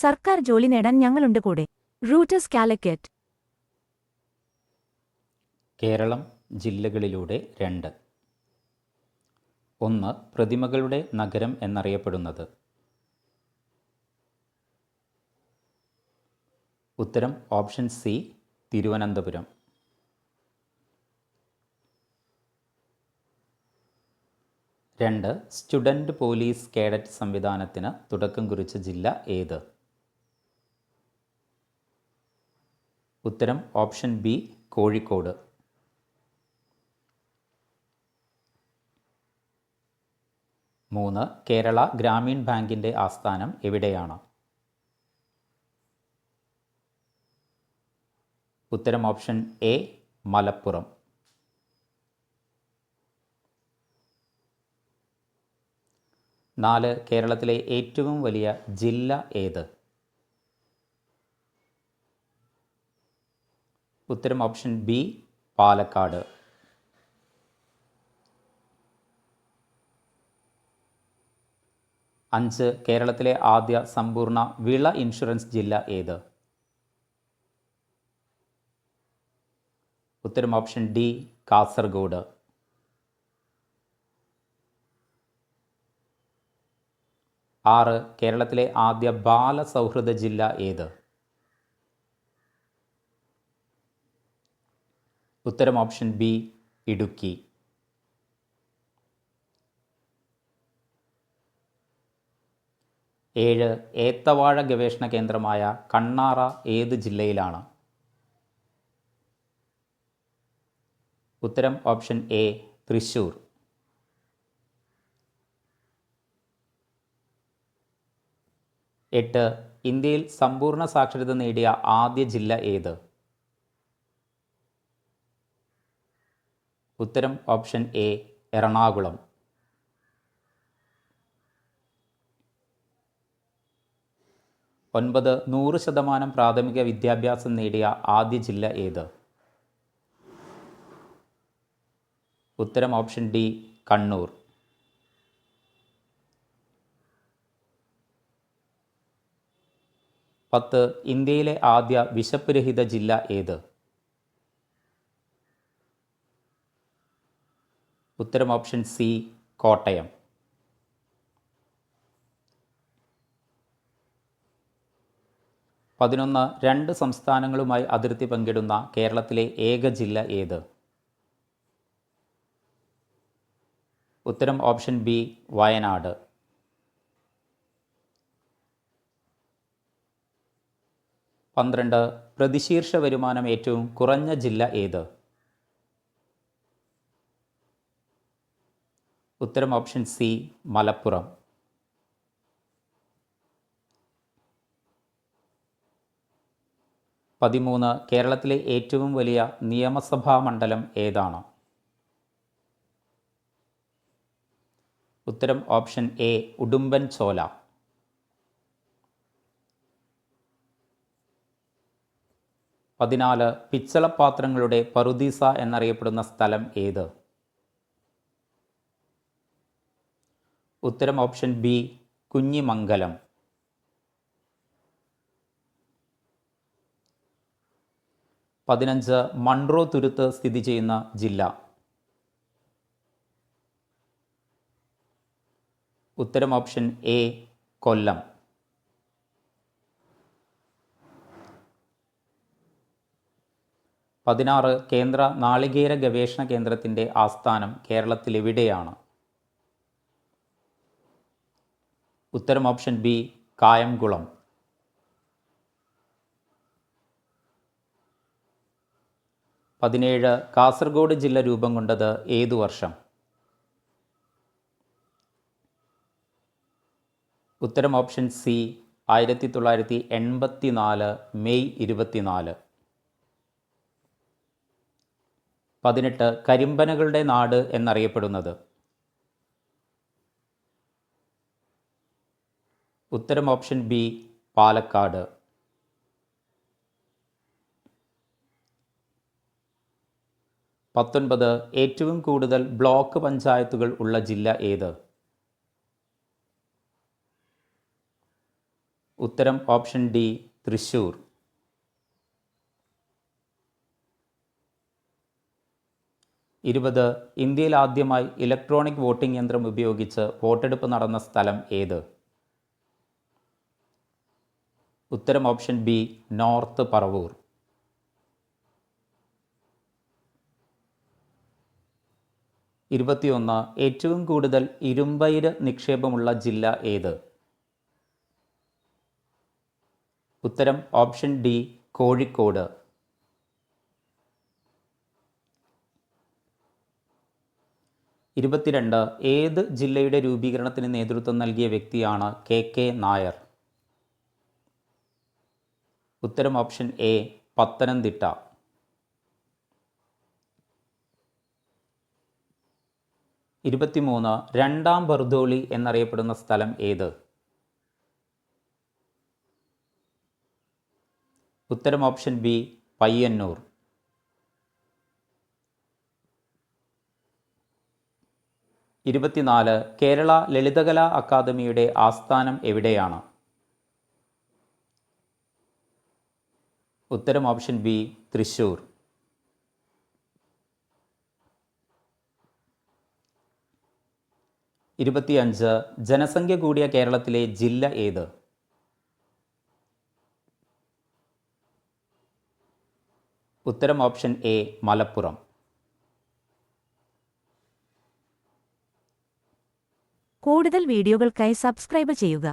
സർക്കാർ ജോലി നേടാൻ ഞങ്ങളുണ്ട് കൂടെ. റൂട്ടേഴ്സ് കാലിക്കറ്റ് കേരളം ജില്ലകളിലൂടെ രണ്ട്. ഒന്ന് പ്രതിമകളുടെ നഗരം എന്നറിയപ്പെടുന്നത്. ഉത്തരം ഓപ്ഷൻ സി തിരുവനന്തപുരം. രണ്ട് സ്റ്റുഡന്റ് പോലീസ് കേഡറ്റ് സംവിധാനത്തിന് തുടക്കം കുറിച്ച ജില്ല ഏത്? ഉത്തരം ഓപ്ഷൻ ബി കോഴിക്കോട്. മൂന്ന് കേരള ഗ്രാമീൺ ബാങ്കിന്റെ ആസ്ഥാനം എവിടെയാണ്? ഉത്തരം ഓപ്ഷൻ എ മലപ്പുറം. നാല് കേരളത്തിലെ ഏറ്റവും വലിയ ജില്ല ഏത്? ഉത്തരം ഓപ്ഷൻ ബി പാലക്കാട്. അഞ്ച് കേരളത്തിലെ ആദ്യ സമ്പൂർണ വിള ഇൻഷുറൻസ് ജില്ല ഏത്? ഉത്തരം ഓപ്ഷൻ ഡി കാസർഗോഡ്. ആറ് കേരളത്തിലെ ആദ്യ ബാലസൗഹൃദ ജില്ല ഏത്? ഉത്തരം ഓപ്ഷൻ ബി ഇടുക്കി. ഏഴ് ഏത്തവാഴ ഗവേഷണ കേന്ദ്രമായ കണ്ണാറ ഏത് ജില്ലയിലാണ്? ഉത്തരം ഓപ്ഷൻ എ തൃശൂർ എട്ട് ഇന്ത്യയിൽ സമ്പൂർണ സാക്ഷരത നേടിയ ആദ്യ ജില്ല ഏത്? ഉത്തരം ഓപ്ഷൻ എ എറണാകുളം. ഒൻപത് നൂറ് ശതമാനം പ്രാഥമിക വിദ്യാഭ്യാസം നേടിയ ആദ്യ ജില്ല ഏത്? ഉത്തരം ഓപ്ഷൻ ഡി കണ്ണൂർ. പത്ത് ഇന്ത്യയിലെ ആദ്യ വിശപ്പ് രഹിത ജില്ല ഏത്? ഉത്തരം ഓപ്ഷൻ സി കോട്ടയം. പതിനൊന്ന് രണ്ട് സംസ്ഥാനങ്ങളുമായി അതിർത്തി പങ്കിടുന്ന കേരളത്തിലെ ഏക ജില്ല ഏത്? ഉത്തരം ഓപ്ഷൻ ബി വയനാട്. പന്ത്രണ്ട് പ്രതിശീർഷ വരുമാനം ഏറ്റവും കുറഞ്ഞ ജില്ല ഏത്? ഉത്തരം ഓപ്ഷൻ സി മലപ്പുറം. പതിമൂന്ന് കേരളത്തിലെ ഏറ്റവും വലിയ നിയമസഭാ മണ്ഡലം ഏതാണ്? ഉത്തരം ഓപ്ഷൻ എ ഉടുമ്പൻ ചോല. പതിനാല് പിച്ചളപാത്രങ്ങളുടെ പറുദീസ എന്നറിയപ്പെടുന്ന സ്ഥലം ഏത്? ഉത്തരം ഓപ്ഷൻ ബി കുഞ്ഞിമംഗലം. പതിനഞ്ച് മൺറോ തുരുത്ത് സ്ഥിതി ചെയ്യുന്ന ജില്ല. ഉത്തരം ഓപ്ഷൻ എ കൊല്ലം. പതിനാറ് കേന്ദ്ര നാളികേര ഗവേഷണ കേന്ദ്രത്തിന്റെ ആസ്ഥാനം കേരളത്തിലെവിടെയാണ്? ഉത്തരം ഓപ്ഷൻ ബി കായംകുളം. പതിനേഴ് കാസർഗോഡ് ജില്ല രൂപം കൊണ്ടത് ഏതു വർഷം? ഉത്തരം ഓപ്ഷൻ സി ആയിരത്തി തൊള്ളായിരത്തി എൺപത്തി നാല് മെയ് ഇരുപത്തിനാല്. പതിനെട്ട് കരിമ്പനകളുടെ നാട് എന്നറിയപ്പെടുന്നത്. ഉത്തരം ഓപ്ഷൻ ബി പാലക്കാട്. പത്തൊൻപത് ഏറ്റവും കൂടുതൽ ബ്ലോക്ക് പഞ്ചായത്തുകൾ ഉള്ള ജില്ല ഏത്? ഉത്തരം ഓപ്ഷൻ ഡി തൃശൂർ ഇരുപത് ഇന്ത്യയിൽ ആദ്യമായി ഇലക്ട്രോണിക് വോട്ടിംഗ് യന്ത്രം ഉപയോഗിച്ച് വോട്ടെടുപ്പ് നടന്ന സ്ഥലം ഏത്? ഉത്തരം ഓപ്ഷൻ ബി നോർത്ത് പറവൂർ. ഇരുപത്തിയൊന്ന് ഏറ്റവും കൂടുതൽ ഇരുമ്പയിര് നിക്ഷേപമുള്ള ജില്ല ഏത്? ഉത്തരം ഓപ്ഷൻ ഡി കോഴിക്കോട്. ഇരുപത്തിരണ്ട് ഏത് ജില്ലയുടെ രൂപീകരണത്തിന് നേതൃത്വം നൽകിയ വ്യക്തിയാണ് കെ കെ നായർ? ഉത്തരം ഓപ്ഷൻ എ പത്തനംതിട്ട. ഇരുപത്തിമൂന്ന് രണ്ടാം ബർദോളി എന്നറിയപ്പെടുന്ന സ്ഥലം ഏത്? ഉത്തരം ഓപ്ഷൻ ബി പയ്യന്നൂർ. ഇരുപത്തിനാല് കേരള ലളിതകലാ അക്കാദമിയുടെ ആസ്ഥാനം എവിടെയാണ്? ഉത്തരം ഓപ്ഷൻ ബി തൃശ്ശൂർ. ഇരുപത്തിയഞ്ച് ജനസംഖ്യ കൂടിയ കേരളത്തിലെ ജില്ല ഏത്? ഉത്തരം ഓപ്ഷൻ എ മലപ്പുറം. കൂടുതൽ വീഡിയോകൾക്കായി സബ്സ്ക്രൈബ് ചെയ്യുക.